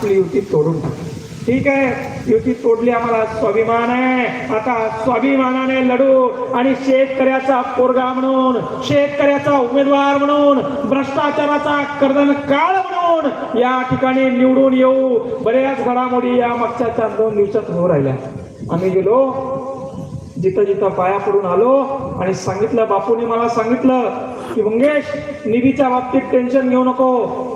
आपली युती तोडून ठीक आहे? युती तोडली आम्हाला. स्वाभिमान आहे. आता स्वाभिमानाने लढू आणि शेतकऱ्याचा पोरगा म्हणून शेतकऱ्याचा उमेदवार म्हणून भ्रष्टाचाराचा कर्दन काळ म्हणून या ठिकाणी निवडून येऊ. बऱ्याच घडामोडी या मागच्या चार दोन दिवसात होऊ राहिल्या. आम्ही गेलो. जिथं जिथं पाया पडून आलो आणि सांगितलं बापूने मला सांगितलं की मंगेश निधीच्या बाबतीत टेन्शन घेऊ नको.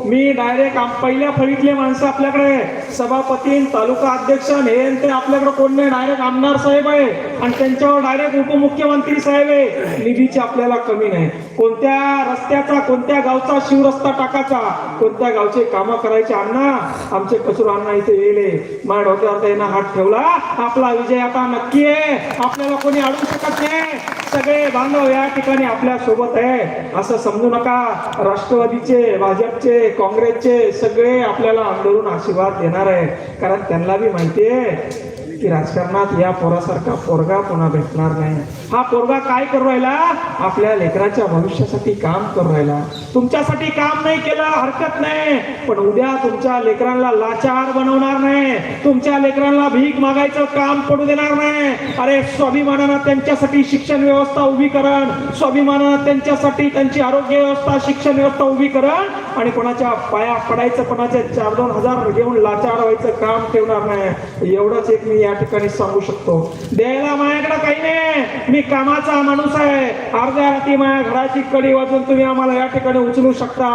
मी डायरेक्ट पहिल्या फळीतले माणसं आपल्याकडे. सभापती तालुका अध्यक्ष हे ते आपल्याकडे कोण नाही. डायरेक्ट आमदार साहेब आहे. आणि त्यांच्यावर डायरेक्ट उपमुख्यमंत्री साहेब आहे. निधीची आपल्याला कमी नाही. कोणत्या रस्त्याचा कोणत्या गावचा शिवरस्ता टाकायचा? कोणत्या गावचे कामं करायचे? अण्णा आमचे कसूर अण्णा इथे येले. माझ्या डोक्यावर त्यांना हात ठेवला. आपला विजय आता नक्की आहे. आपल्याला कोणी अडवू शकत नाही. सगळे बांधव या ठिकाणी आपल्यासोबत आहे. असं समजू नका. राष्ट्रवादीचे भाजपचे काँग्रेसचे सगळे आपल्याला आंदोलन आशीर्वाद देणार आहे कारण त्यांना बी माहिती आहे की राजकारणात या पोरासारखा पोरगा पुन्हा भेटणार नाही. हा पोरगा काय करू राहिला? आपल्या लेकराच्या भविष्यासाठी काम करू राहिला. तुमच्यासाठी काम नाही केलं हरकत नाही. पण उद्या तुमच्या लेकरांना लाचार बनवणार नाही. तुमच्या लेकरांना भीक मागायचं काम पडू देणार नाही. अरे स्वाभिमानानं त्यांच्यासाठी शिक्षण व्यवस्था उभी करण. स्वाभिमानानं त्यांच्यासाठी त्यांची आरोग्य व्यवस्था शिक्षण व्यवस्था उभी करण. आणि कोणाच्या पाया पडायचं कोणाचे चार दोन हजार घेऊन लाचार व्हायचं काम ठेवणार नाही. एवढंच एक मी या ठिकाणी सांगू शकतो. द्यायला माझ्याकडे काही नाही. मी कामाचा माणूस आहे. अर्ध्या रात्री माझ्या घराची कडी वाजून तुम्ही आम्हाला या ठिकाणी उचलू शकता.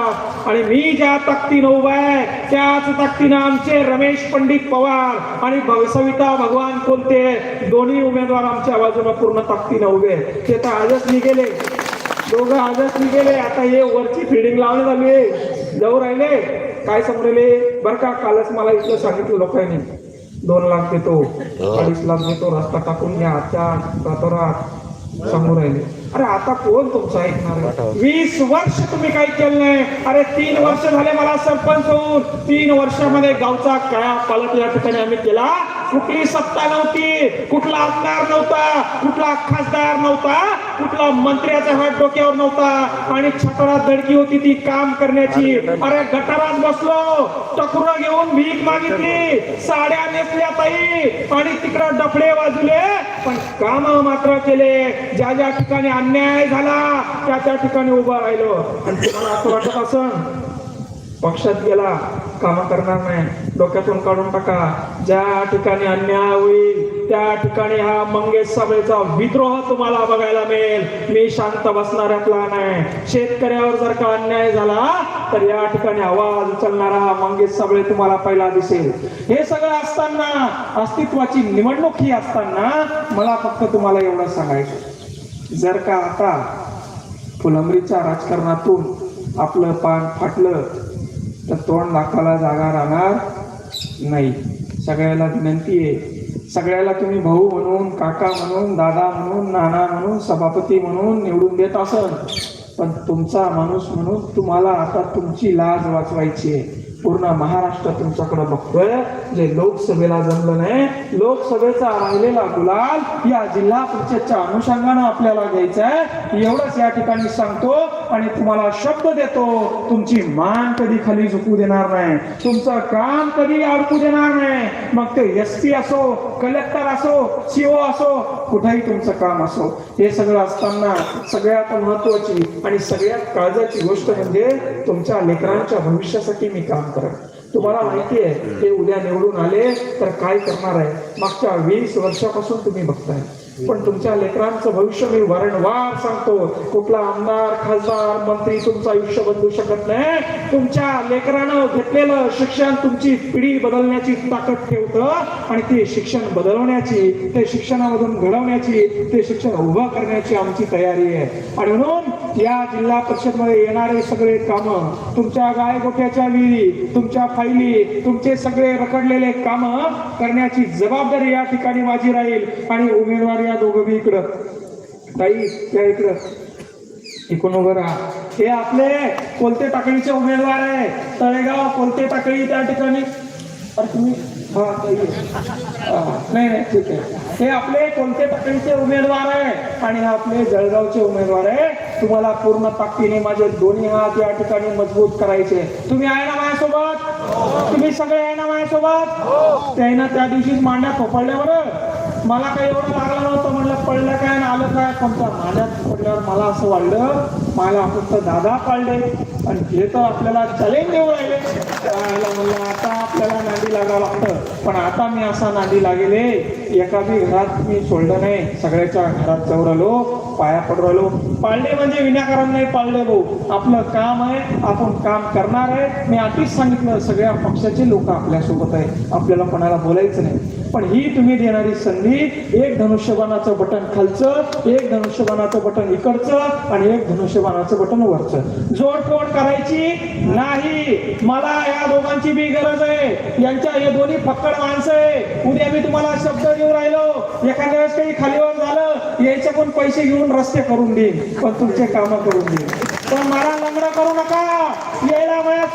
आणि मी ज्या ताकदीनं उभा आहे त्याच ताकदीनं आमचे रमेश पंडित पवार आणि सविता भगवान कोणते दोन्ही उमेदवार आमच्या बाजूला पूर्ण ताकदीनं उभे ते तर आजच निघेले. दोघं आजच निघेले. आता हे वरची फिडिंग लावण्यात झाली जाऊ राहिले. काय समजले? बरं का कालच मला इथलं सांगितलं लोकांनी. दोन लाख देतो. अडीच लाख देतो रस्ता टाकून घ्या आजच्या रातोरात सांगू राहिले. अरे आता कोण तुमचं ऐकणार? वीस वर्ष तुम्ही काही केलं नाही. अरे तीन वर्ष झाले मला सरपंच होऊन. तीन वर्षामध्ये गावचा काया पालट या ठिकाणी आम्ही केला. कुठली सत्ता नव्हती कुठला आमदार नव्हता कुठला खासदार नव्हता कुठला मंत्र्याचा हात डोक्यावर नव्हता. आणि छतरात धडकी होती ती काम करण्याची. अरे गटारात बसलो टकुरा घेऊन भीक मागितली साड्या नेसल्या ताई आणि तिकडं डफडे वाजले पण काम मात्र केले. ज्या ज्या ठिकाणी अन्याय झाला त्या त्या ठिकाणी उभं राहिलो. आणि तुम्हाला असं वाटत असं पक्षात गेला काम करणार नाही. डोक्यातून काढून टाका. ज्या ठिकाणी अन्याय होईल त्या ठिकाणी हा मंगेश सभेचा विद्रोह तुम्हाला बघायला मिळेल. मी शांत बसणाऱ्यातला नाही शेतकऱ्यावर जर का अन्याय झाला तर या ठिकाणी आवाज उचलणारा हा मंगेश सभे तुम्हाला पहिला दिसेल. हे सगळं असताना अस्तित्वाची निवडणूक ही असताना मला फक्त तुम्हाला एवढं सांगायचं जर का आता फुलंबरीच्या राजकारणातून आपलं पान फाटलं तर तोंड नाकाला जागा राहणार. नाही. सगळ्याला विनंती आहे. सगळ्याला तुम्ही भाऊ म्हणून काका म्हणून दादा म्हणून नाना म्हणून सभापती म्हणून निवडून देत असाल. पण तुमचा माणूस म्हणून तुम्हाला आता तुमची लाज वाचवायची आहे. पूर्ण महाराष्ट्र तुमच्याकडे बघतोय. जे लोकसभेला जमलं नाही लोकसभेचा राहिलेला गुलाल या जिल्हा परिषदच्या अनुषंगानं आपल्याला घ्यायचा आहे एवढंच या ठिकाणी सांगतो. आणि तुम्हाला शब्द देतो तुमची मान कधी खाली झुकू देणार नाही. तुमचं काम कधी अडकू देणार नाही. मग ते एस पी असो कलेक्टर असो सीओ असो कुठेही तुमचं काम असो. हे सगळं असताना सगळ्यात महत्वाची आणि सगळ्यात काळजाची गोष्ट म्हणजे तुमच्या लेकरांच्या भविष्यासाठी मी काम करत. तुम्हाला माहिती आहे ते उद्या निवडून आले तर काय करणार आहे? मागच्या वीस वर्षापासून तुम्ही बघताय. पण तुमच्या लेकरांचं भविष्य मी वारंवार सांगतो. कुठला आमदार खासदार मंत्री तुमचं आयुष्य बदलू शकत नाही. तुमच्या लेकरानं घेतलेलं शिक्षण तुमची पिढी बदलण्याची ताकद ठेवतं आणि ते शिक्षण बदलवण्याची ते शिक्षणामधून घडवण्याची ते शिक्षण उभं करण्याची आमची तयारी आहे. आणि म्हणून या जिल्हा परिषदमध्ये येणारे सगळे कामं तुमच्या गायगोट्याच्या विहिरी तुमच्या फायली तुमचे सगळे रखडलेले कामं करण्याची जबाबदारी या ठिकाणी माझी राहील आणि उमेदवार या दोघं बी इकडं. ताई या इकडं. इकडून उभं राहा. हे आपले कोलते टाकळीचे उमेदवार आहे. तळेगाव कोलते टाकळी त्या ठिकाणी. अरे तुम्ही हा, नाही नाही ठीक आहे. हे आपले कोणते टाकळीचे उमेदवार आहे आणि हे आपले जळगावचे उमेदवार आहे तुम्हाला पूर्ण ताकदीने माझे दोन्ही हात या ठिकाणी मजबूत करायचे तुम्ही आहे ना माझ्यासोबत? तुम्ही सगळे आहे ना माझ्यासोबत? त्यानं त्या दिवशीच मांड्या थोपडल्या बरं. मला काही एवढं लागलं नव्हतं म्हणलं पडलं काय आणि आलं काय? कोणत्या त्या मांड्यात पडल्यावर मला असं वाटलं मला फक्त दादा पाळले. आणि हे तर आपल्याला चॅलेंज देऊ राहिले. त्याला म्हणलं आता आपल्याला नांदी लागावं लागतं. पण आता मी असा नांदी लागेले एका बी घरात मी सोडलं नाही. सगळ्याच्या घरात जाऊ राहिलो पाया पडू राहिलो पाळले म्हणजे विनाकारण नाही पाळले भाऊ. आपलं काम आहे आपण काम करणार आहे. मी आधीच सांगितलं सगळ्या पक्षाचे लोक आपल्यासोबत आहे आपल्याला कोणाला बोलायचं नाही. पण ही तुम्ही देणारी संधी एक धनुष्यबाणाचं बटन खालचं एक धनुष्यबाणाचं बटन इकडचं आणि एक धनुष्यबाणाचं बटन वरचं. जोडतोड करायची नाही. मला या दोघांची बी गरज आहे. यांच्या हे दोन्ही फक्कड माणसं आहे. उद्या मी तुम्हाला शब्द देऊ राहिलो. एखाद्या वेळेस काही खालीवर झालं यायचे पण पैसे घेऊन रस्ते करून देईन पण तुमचे कामं करून देईन. पण मला लंगडा करू नका.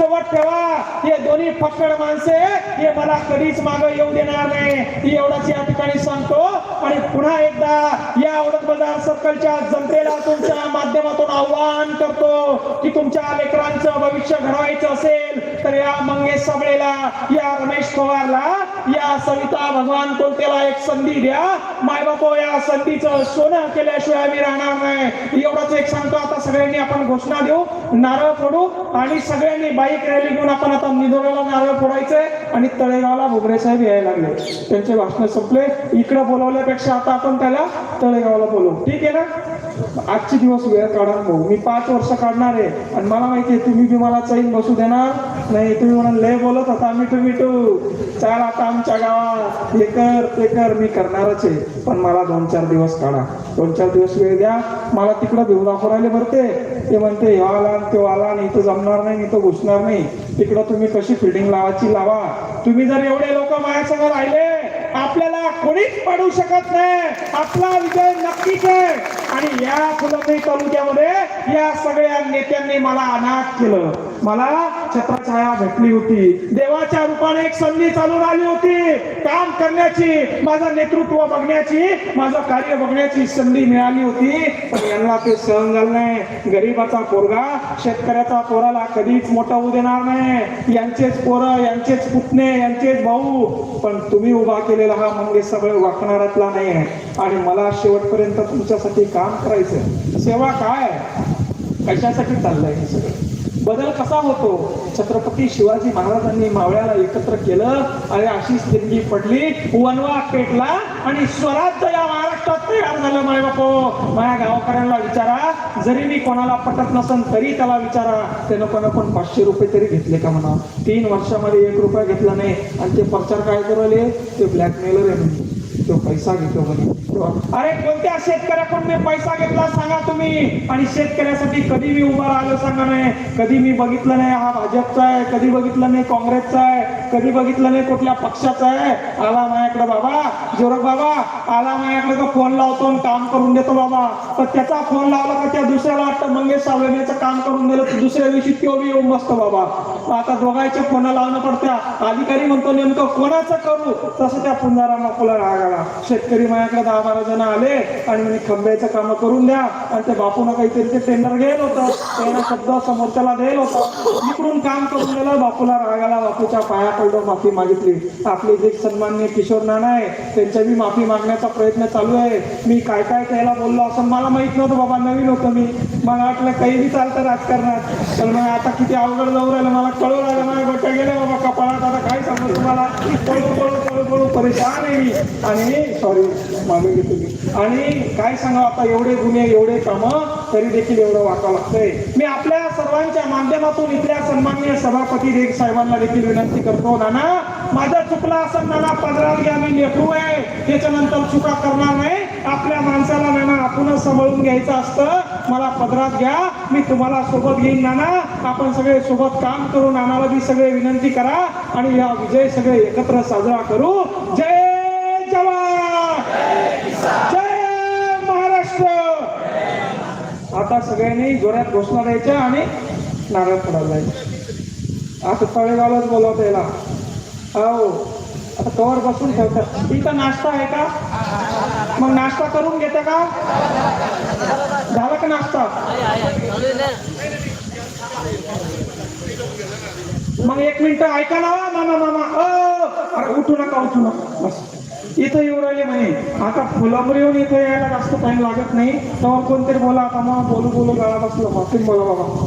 यायला ठेवा. हे दोन्ही फक्कड माणसे हे मला कधीच मागं येऊ देणार नाही. एवढंच या ठिकाणी सांगतो. आणि पुन्हा एकदा या औरत बाजार सर्कलच्या जनतेला तुमच्या माध्यमातून आव्हान करतो की तुमच्या लेकरांचं भविष्य घडवायचं असेल तर या मंगेश सबळेला या रमेश पवारला या सविता भगवान कोलतेला एक संधी द्या. मायबापो या संधीचं सोनं केल्याशिवाय आम्ही राहणार नाही. एवढंच एक सांगतो आता सगळ्यांनी आपण घोषणा देऊ नारळ फोडू आणि सगळ्यांनी बाईक रॅली घेऊन आपण आता निधोऱ्याला नारळ फोडायचंय आणि तळेगावला भुगरे साहेब यायला लागले. त्यांचे भाषण संपले. इकडे बोलवल्यापेक्षा आता आपण त्याला तळेगावला बोलवू. ठीक आहे ना? आजचे दिवस वेळ काढा भाऊ मी पाच वर्ष काढणार आहे आणि मला माहिती आहे तुम्ही बी मला चैन बसू देणार नाही. तुम्ही म्हणून लय बोलत होता मिठू मिठू चाल आता आमच्या गावात. हे कर ते कर मी करणारच आहे. पण मला दोन चार दिवस काढा. दोन चार दिवस वेळ द्या. मला तिकडं भिऊ दाखवायला भरते. ते म्हणते ह्यो आला आणि तो आला आणि इथं जमणार नाही इथं घुसणार नाही. तिकडं तुम्ही कशी फिल्डिंग लावायची लावा. तुम्ही जर एवढे लोक माझ्यासमोर राहिले आपल्याला कोणीच पडू शकत नाही. आपला विजय नक्कीच आहे. आणि या फुलंब्री तालुक्यामध्ये या सगळ्या नेत्यांनी मला अनाथ केलं. मला छत्रछाया भेटली होती. देवाच्या रूपाने एक संधी चालून आली होती. काम करण्याची माझं नेतृत्व बघण्याची माझं कार्य बघण्याची संधी मिळाली होती. पण यांना ते सहन झालं नाही. गरीबाचा पोरगा शेतकऱ्याचा पोराला कधीच मोठा होऊ देणार नाही. यांचेच पोरं यांचेच पुतणे यांचेच भाऊ. पण तुम्ही उभा केलेला हा मंगेश सगळं वाकणारातला नाही आहे. आणि मला शेवटपर्यंत तुमच्यासाठी काम करायचं सेवा काय? कशासाठी चाललंय हे सगळं? बदल कसा होतो? छत्रपती शिवाजी महाराजांनी मावळ्याला एकत्र केलं आणि अशी देणगी पडली. वनवा पेटला आणि स्वराज्य या महाराष्ट्रात तयार झालं माय बापो. माझ्या गावकऱ्यांना विचारा. जरी मी कोणाला पटत नसन तरी त्याला विचारा. त्यानं कोणा पण पाचशे रुपये तरी घेतले का म्हणा? तीन वर्षामध्ये एक रुपया घेतला नाही. आणि ते प्रचार काय करवले ते ब्लॅकमेलर आहे घेतो पैसा घेतो म्हणून अरे कोणत्या शेतकऱ्याकडून मी पैसा घेतला सांगा तुम्ही. आणि शेतकऱ्यासाठी कधी मी उभा राहिलो सांगा नाही. कधी मी बघितलं नाही हा भाजपचा आहे कधी बघितलं नाही काँग्रेसचा आहे कधी बघितलं नाही कुठल्या पक्षाचा आहे. आला माझ्याकडे बाबा जोरक बाबा आला माझ्याकडे तो फोन लावतो आणि काम करून देतो बाबा. तर त्याचा फोन लावला का त्या दुसऱ्याला वाटतं मंगेश सावलेचं काम करून दिलं तर दुसऱ्या दिवशी तो मी येऊन बसतो बाबा. आता दोघांचे फोन लावणं पडत्या अधिकारी म्हणतो नेमकं कोणाचं करू? तसं त्या पुंजारामा फुला रागाला शेतकरी माझ्याकडे दहा बारा जण आले आणि म्हणे खंब्याचं काम करून द्या. आणि ते बापून काहीतरी ते टेंडर घेत होतं. त्यांना शब्द समोरच्याला देत होतं. इकडून काम करून दिलं बापूला रागाला बापूच्या पाया माफी मागितली. आपले जे सन्मान्य किशोर नाना आहे त्यांच्या मी माफी मागण्याचा प्रयत्न चालू आहे. मी काय काय त्याला बोललो असं मला माहीत नव्हतं बाबा नवीन होतं मी. मला वाटलं काही बी चालतं राजकारणात. तर मग आता किती अवघड जाऊ राहिलं मला कळू राहिलं माझ्या गोट्या गेल्या. बाबा कपाळात आता काय सांगतो तुम्हाला? कळू कळू पळू पळू परेशान आहे मी. आणि सॉरी मागे घेतो मी. आणि काय सांगा आता? एवढे गुन्हे एवढे कामं तरी देखील एवढं वाटावं लागतंय. मी आपल्या सर्वांच्या माध्यमातून इथल्या सन्माननीय सभापती रेग साहेबांना देखील विनंती करतो नाना माझा चुकला असं नाना पदरात घ्या मी लेकरू आहे. त्याच्यानंतर चुका करणार नाही. आपल्या माणसाला नाना आपणच सांभाळून घ्यायचं असतं. मला पदरात घ्या मी तुम्हाला सोबत घेईन नाना. आपण सगळे सोबत काम करू नानाला बी सगळे विनंती करा आणि या विजय सगळे एकत्र साजरा करू. जय जवान! जय महाराष्ट्र! आता सगळ्यांनी जोरात घोषणा द्यायच्या आणि नारळ पडायला जायचं. आता तळेगावलाच बोलवता याला. हो. आता कवर बसून ठेवतात इथं नाश्ता आहे का? मग नाश्ता करून घेते का? झाला का नाश्ता? मग एक मिनिट ऐका ना मामा मामा. ओ! अरे उठू नका उठू नका. बस. इथं येऊ राहिले म्हणे. आता फुलापूर येऊन इथं यायला जास्त टाइम लागत नाही. तेव्हा कोणतरी बोला आता मग बोलू बोलू गळा बसलो मग बोला बाबा.